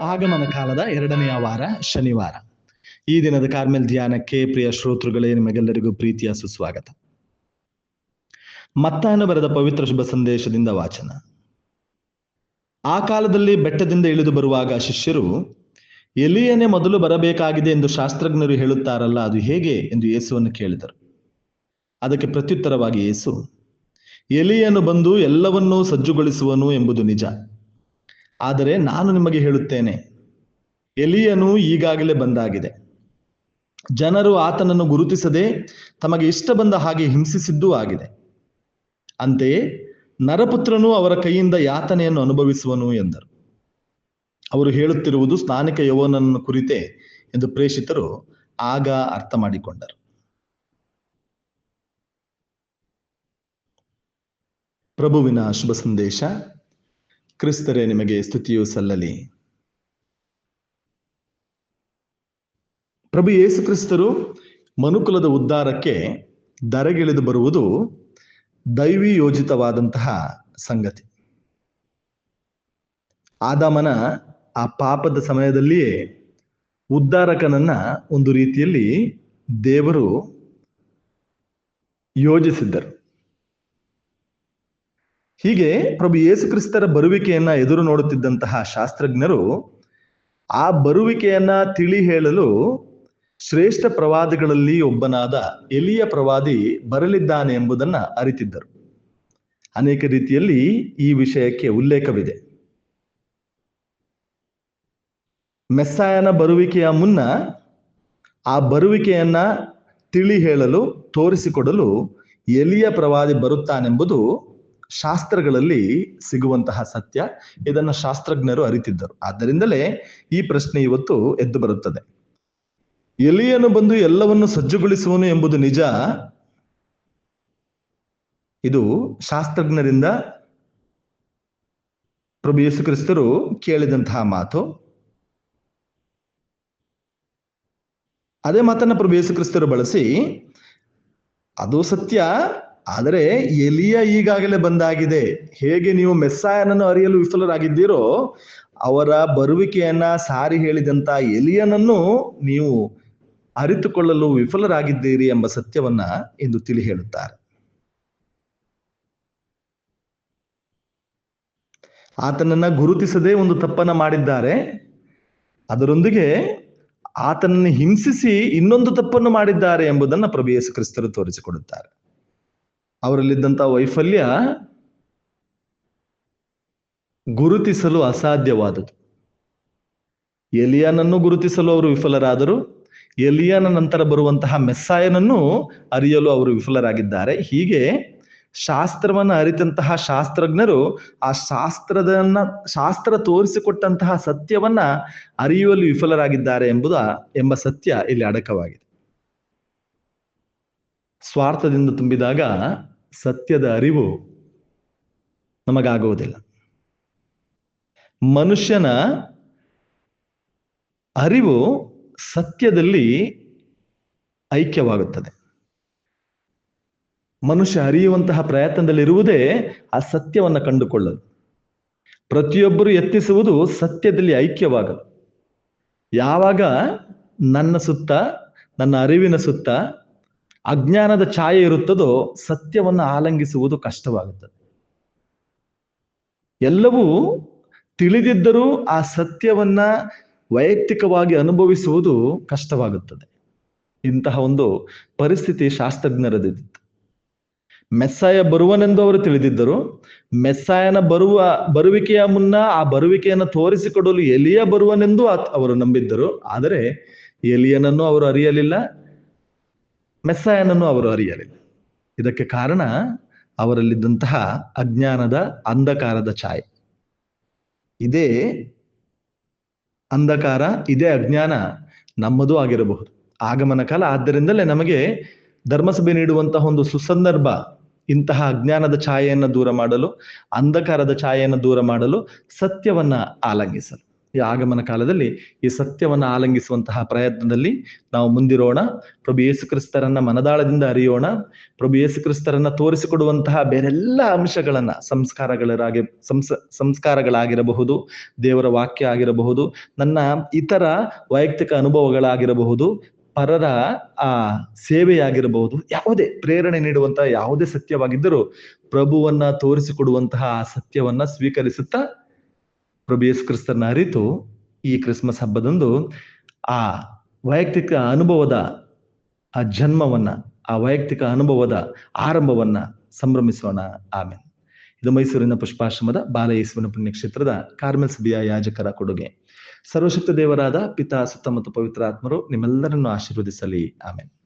ಆಗಮನ ಕಾಲದ ಎರಡನೆಯ ವಾರ ಶನಿವಾರ. ಈ ದಿನದ ಕಾರ್ಮೆಲ್ ಧ್ಯಾನಕ್ಕೆ ಪ್ರಿಯ ಶ್ರೋತೃಗಳೇ, ನಿಮಗೆಲ್ಲರಿಗೂ ಪ್ರೀತಿಯ ಸುಸ್ವಾಗತ. ಮತ್ತಾಯನ ಬರೆದ ಪವಿತ್ರ ಶುಭ ಸಂದೇಶದಿಂದ ವಾಚನ. ಆ ಕಾಲದಲ್ಲಿ ಬೆಟ್ಟದಿಂದ ಇಳಿದು ಬರುವಾಗ ಶಿಷ್ಯರು, ಎಲಿಯನೇ ಮೊದಲು ಬರಬೇಕಾಗಿದೆ ಎಂದು ಶಾಸ್ತ್ರಜ್ಞರು ಹೇಳುತ್ತಾರಲ್ಲ, ಅದು ಹೇಗೆ ಎಂದು ಯೇಸುವನ್ನು ಕೇಳಿದರು. ಅದಕ್ಕೆ ಪ್ರತ್ಯುತ್ತರವಾಗಿ, ಯೇಸು, ಎಲಿಯನು ಬಂದು ಎಲ್ಲವನ್ನೂ ಸಜ್ಜುಗೊಳಿಸುವನು ಎಂಬುದು ನಿಜ. ಆದರೆ ನಾನು ನಿಮಗೆ ಹೇಳುತ್ತೇನೆ, ಎಲಿಯನು ಈಗಾಗಲೇ ಬಂದಾಗಿದೆ. ಜನರು ಆತನನ್ನು ಗುರುತಿಸದೆ ತಮಗೆ ಇಷ್ಟ ಬಂದ ಹಾಗೆ ಹಿಂಸಿಸಿದ್ದೂ ಆಗಿದೆ. ಅಂತೆಯೇ, ನರಪುತ್ರನು ಅವರ ಕೈಯಿಂದ ಯಾತನೆಯನ್ನು ಅನುಭವಿಸುವನು ಎಂದರು. ಅವರು ಹೇಳುತ್ತಿರುವುದು ಸ್ನಾನಿಕ ಯೌವನನ್ನು ಕುರಿತೆ ಎಂದು ಪ್ರೇಷಿತರು ಆಗ ಅರ್ಥ ಮಾಡಿಕೊಂಡರು ಪ್ರಭುವಿನ ಶುಭ ಸಂದೇಶ. ಕ್ರಿಸ್ತರೇ ನಿಮಗೆ ಸ್ತುತಿಯು ಸಲ್ಲಲಿ. ಪ್ರಭು ಯೇಸು ಕ್ರಿಸ್ತರು ಮನುಕುಲದ ಉದ್ಧಾರಕ್ಕೆ ದರಗಿಳಿದು ಬರುವುದು ದೈವಿ ಯೋಜಿತವಾದಂತಹ ಸಂಗತಿ. ಆದಾಮನ ಆ ಪಾಪದ ಸಮಯದಲ್ಲಿಯೇ ಉದ್ಧಾರಕನನ್ನ ಒಂದು ರೀತಿಯಲ್ಲಿ ದೇವರು ಯೋಜಿಸಿದ್ದರು. ಹೀಗೆ ಪ್ರಭು ಯೇಸು ಕ್ರಿಸ್ತರ ಬರುವಿಕೆಯನ್ನ ಎದುರು ನೋಡುತ್ತಿದ್ದಂತಹ ಶಾಸ್ತ್ರಜ್ಞರು ಆ ಬರುವಿಕೆಯನ್ನ ತಿಳಿ ಹೇಳಲು ಶ್ರೇಷ್ಠ ಪ್ರವಾದಿಗಳಲ್ಲಿ ಒಬ್ಬನಾದ ಎಲಿಯ ಪ್ರವಾದಿ ಬರಲಿದ್ದಾನೆ ಎಂಬುದನ್ನ ಅರಿತಿದ್ದರು. ಅನೇಕ ರೀತಿಯಲ್ಲಿ ಈ ವಿಷಯಕ್ಕೆ ಉಲ್ಲೇಖವಿದೆ. ಮೆಸ್ಸಾಯನ ಬರುವಿಕೆಯ ಮುನ್ನ ಆ ಬರುವಿಕೆಯನ್ನ ತಿಳಿ ಹೇಳಲು, ತೋರಿಸಿಕೊಡಲು ಎಲಿಯ ಪ್ರವಾದಿ ಬರುತ್ತಾನೆಂಬುದು ಶಾಸ್ತ್ರಗಳಲ್ಲಿ ಸಿಗುವಂತಹ ಸತ್ಯ ಇದನ್ನ ಶಾಸ್ತ್ರಜ್ಞರು ಅರಿತಿದ್ದರು. ಆದ್ದರಿಂದಲೇ ಈ ಪ್ರಶ್ನೆ ಇವತ್ತು ಎದ್ದು ಬರುತ್ತದೆ. ಎಲಿಯನು ಬಂದು ಎಲ್ಲವನ್ನು ಸಜ್ಜುಗೊಳಿಸುವನು ಎಂಬುದು ನಿಜ? ಇದು ಶಾಸ್ತ್ರಜ್ಞರಿಂದ ಪ್ರಭು ಯೇಸು ಕ್ರಿಸ್ತರು ಕೇಳಿದಂತಹ ಮಾತು. ಅದೇ ಮಾತನ್ನ ಪ್ರಭು ಯೇಸು ಕ್ರಿಸ್ತರು ಬಳಸಿ, ಅದು ಸತ್ಯ ಆದರೆ ಎಲಿಯ ಈಗಾಗಲೇ ಬಂದಾಗಿದೆ. ಹೇಗೆ ನೀವು ಮೆಸ್ಸಾಯನನ್ನು ಅರಿಯಲು ವಿಫಲರಾಗಿದ್ದೀರೋ, ಅವರ ಬರುವಿಕೆಯನ್ನ ಸಾರಿ ಹೇಳಿದಂತ ಎಲಿಯನನ್ನು ನೀವು ಅರಿತುಕೊಳ್ಳಲು ವಿಫಲರಾಗಿದ್ದೀರಿ ಎಂಬ ಸತ್ಯವನ್ನ ಎಂದು ತಿಳಿ ಹೇಳುತ್ತಾರೆ. ಆತನನ್ನ ಗುರುತಿಸದೆ ಒಂದು ತಪ್ಪನ್ನ ಮಾಡಿದ್ದಾರೆ. ಅದರೊಂದಿಗೆ ಆತನನ್ನು ಹಿಂಸಿಸಿ ಇನ್ನೊಂದು ತಪ್ಪನ್ನು ಮಾಡಿದ್ದಾರೆ ಎಂಬುದನ್ನು ಪ್ರಭು ಯೇಸು ಕ್ರಿಸ್ತರು ತೋರಿಸಿಕೊಡುತ್ತಾರೆ. ಅವರಲ್ಲಿದ್ದಂತಹ ವೈಫಲ್ಯ ಗುರುತಿಸಲು ಅಸಾಧ್ಯವಾದದ್ದು. ಎಲಿಯಾನನ್ನು ಗುರುತಿಸಲು ಅವರು ವಿಫಲರಾದರು. ಎಲಿಯಾನ ನಂತರ ಬರುವಂತಹ ಮೆಸ್ಸಾಯನನ್ನು ಅರಿಯಲು ಅವರು ವಿಫಲರಾಗಿದ್ದಾರೆ. ಹೀಗೆ ಶಾಸ್ತ್ರವನ್ನ ಅರಿತಂತಹ ಶಾಸ್ತ್ರಜ್ಞರು ಆ ಶಾಸ್ತ್ರದನ್ನ, ಶಾಸ್ತ್ರ ತೋರಿಸಿಕೊಟ್ಟಂತಹ ಸತ್ಯವನ್ನ ಅರಿಯುವಲ್ಲಿ ವಿಫಲರಾಗಿದ್ದಾರೆ ಎಂಬುದ ಎಂಬ ಸತ್ಯ ಇಲ್ಲಿ ಅಡಕವಾಗಿದೆ. ಸ್ವಾರ್ಥದಿಂದ ತುಂಬಿದಾಗ ಸತ್ಯದ ಅರಿವು ನಮಗಾಗುವುದಿಲ್ಲ. ಮನುಷ್ಯನ ಅರಿವು ಸತ್ಯದಲ್ಲಿ ಐಕ್ಯವಾಗುತ್ತದೆ. ಮನುಷ್ಯ ಅರಿಯುವಂತಹ ಪ್ರಯತ್ನದಲ್ಲಿರುವುದೇ ಆ ಸತ್ಯವನ್ನು ಕಂಡುಕೊಳ್ಳಲು ಪ್ರತಿಯೊಬ್ಬರು ಯತ್ನಿಸುವುದು ಸತ್ಯದಲ್ಲಿ ಐಕ್ಯವಾಗಲು. ಯಾವಾಗ ನನ್ನ ಸುತ್ತ, ನನ್ನ ಅರಿವಿನ ಸುತ್ತ ಅಜ್ಞಾನದ ಛಾಯೆ ಇರುತ್ತದೋ ಸತ್ಯವನ್ನು ಆಲಂಗಿಸುವುದು ಕಷ್ಟವಾಗುತ್ತದೆ. ಎಲ್ಲವೂ ತಿಳಿದಿದ್ದರೂ ಆ ಸತ್ಯವನ್ನ ವೈಯಕ್ತಿಕವಾಗಿ ಅನುಭವಿಸುವುದು ಕಷ್ಟವಾಗುತ್ತದೆ. ಇಂತಹ ಒಂದು ಪರಿಸ್ಥಿತಿ ಶಾಸ್ತ್ರಜ್ಞರದಿತ್ತು. ಮೆಸ್ಸಾಯ ಬರುವನೆಂದು ಅವರು ತಿಳಿದಿದ್ದರು. ಮೆಸ್ಸಾಯನ ಬರುವ, ಬರುವಿಕೆಯ ಮುನ್ನ ಆ ಬರುವಿಕೆಯನ್ನು ತೋರಿಸಿಕೊಡಲು ಎಲಿಯ ಬರುವನೆಂದು ಅವರು ನಂಬಿದ್ದರು. ಆದರೆ ಎಲಿಯನನ್ನು ಅವರು ಅರಿಯಲಿಲ್ಲ. ಮೆಸ್ಸಾಯನನ್ನು ಅವರು ಅರಿಯಲಿಲ್ಲ ಇದಕ್ಕೆ ಕಾರಣ ಅವರಲ್ಲಿದ್ದಂತಹ ಅಜ್ಞಾನದ ಅಂಧಕಾರದ ಛಾಯೆ. ಇದೇ ಅಂಧಕಾರ, ಇದೇ ಅಜ್ಞಾನ ನಮ್ಮದು ಆಗಿರಬಹುದು. ಆಗಮನ ಕಾಲ ಆದ್ದರಿಂದಲೇ ನಮಗೆ ಧರ್ಮಸಭೆ ನೀಡುವಂತಹ ಒಂದು ಸುಸಂದರ್ಭ, ಇಂತಹ ಅಜ್ಞಾನದ ಛಾಯೆಯನ್ನು ದೂರ ಮಾಡಲು, ಅಂಧಕಾರದ ಛಾಯೆಯನ್ನು ದೂರ ಮಾಡಲು ಸತ್ಯವನ್ನ ಆಲಂಗಿಸಲು. ಈ ಆಗಮನ ಕಾಲದಲ್ಲಿ ಈ ಸತ್ಯವನ್ನು ಆಲಂಗಿಸುವಂತಹ ಪ್ರಯತ್ನದಲ್ಲಿ ನಾವು ಮುಂದಿರೋಣ. ಪ್ರಭು ಯೇಸು ಕ್ರಿಸ್ತರನ್ನ ಮನದಾಳದಿಂದ ಅರಿಯೋಣ. ಪ್ರಭು ಯೇಸು ಕ್ರಿಸ್ತರನ್ನ ತೋರಿಸಿಕೊಡುವಂತಹ ಬೇರೆಲ್ಲ ಅಂಶಗಳನ್ನ ಸಂಸ್ಕಾರಗಳಾಗಿ ಸಂಸ, ಸಂಸ್ಕಾರಗಳಾಗಿರಬಹುದು, ದೇವರ ವಾಕ್ಯ ಆಗಿರಬಹುದು, ನನ್ನ ಇತರ ವೈಯಕ್ತಿಕ ಅನುಭವಗಳಾಗಿರಬಹುದು, ಪರರ ಆ ಸೇವೆಯಾಗಿರಬಹುದು, ಯಾವುದೇ ಪ್ರೇರಣೆ ನೀಡುವಂತಹ ಯಾವುದೇ ಸತ್ಯವಾಗಿದ್ದರೂ ಪ್ರಭುವನ್ನ ತೋರಿಸಿಕೊಡುವಂತಹ ಆ ಸತ್ಯವನ್ನ ಸ್ವೀಕರಿಸುತ್ತಾ ಪ್ರಭು ಯೇಸು ಕ್ರಿಸ್ತರನ್ನ ಅರಿತು ಈ ಕ್ರಿಸ್ಮಸ್ ಹಬ್ಬದಂದು ಆ ವೈಯಕ್ತಿಕ ಅನುಭವದ ಆ ಜನ್ಮವನ್ನ, ಆ ವೈಯಕ್ತಿಕ ಅನುಭವದ ಆರಂಭವನ್ನ ಸಂಭ್ರಮಿಸೋಣ. ಆಮೇಲೆ ಇದು ಮೈಸೂರಿನ ಪುಷ್ಪಾಶ್ರಮದ ಬಾಲಯೇಸುವಿನ ಪುಣ್ಯಕ್ಷೇತ್ರದ ಕಾರ್ಮೆಲ್ ಸಭೆಯ ಯಾಜಕರ ಕೊಡುಗೆ. ಸರ್ವಶಕ್ತ ದೇವರಾದ ಪಿತಾ ಸುತ್ತ ಮತ್ತು ಪವಿತ್ರ ಆತ್ಮರು ನಿಮ್ಮೆಲ್ಲರನ್ನು ಆಶೀರ್ವದಿಸಲಿ. ಆಮೇಲೆ